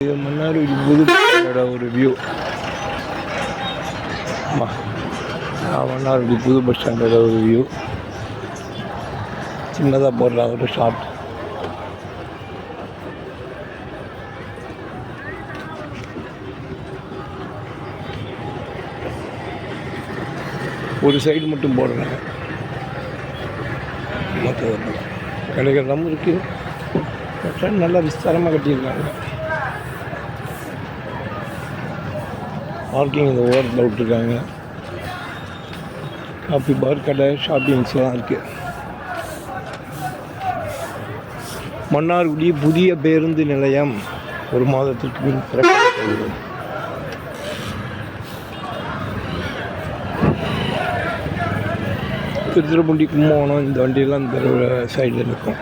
இது மன்னார்குடி புது ஒரு வியூ ஆமாம் புது பஸ் ஸ்டாண்டோட ஒரு வியூ சின்னதாக போடுற ஒரு ஷார்ட் ஒரு சைடு மட்டும் போடுறாங்க மற்ற கடைகள் நம்ம இருக்குது நல்லா விஸ்தாரமாக கட்டியிருக்காங்க. பார்க்கிங் இந்த ஓரத்தில் விட்டுருக்காங்க காஃபி பார் கடை ஷாப்பிங்ஸ்லாம் இருக்குது மன்னார்குடி புதிய பேருந்து நிலையம் ஒரு மாதத்திற்கு பின் திறக்கப்படுகிறது திருத்துறைப்பூண்டி கும்பகோணம் இந்த வண்டியெல்லாம் இந்த சைடில் நிற்கும்.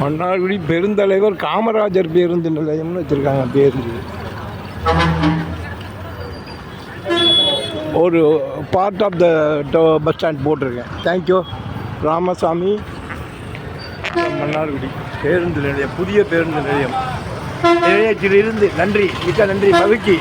மன்னார்குடி பெருந்தலைவர் காமராஜர் பேருந்து நிலையம்னு வச்சுருக்காங்க பேருந்து. ஒரு part of the bus stand போட்டிருக்கேன். Thank you Ramasamy. மன்னார்குடி பேருந்து நிலையம் புதிய பேருந்து நிலையம். நிலையத்திலிருந்து நன்றி மிக்க நன்றி மகிழ்ச்சி.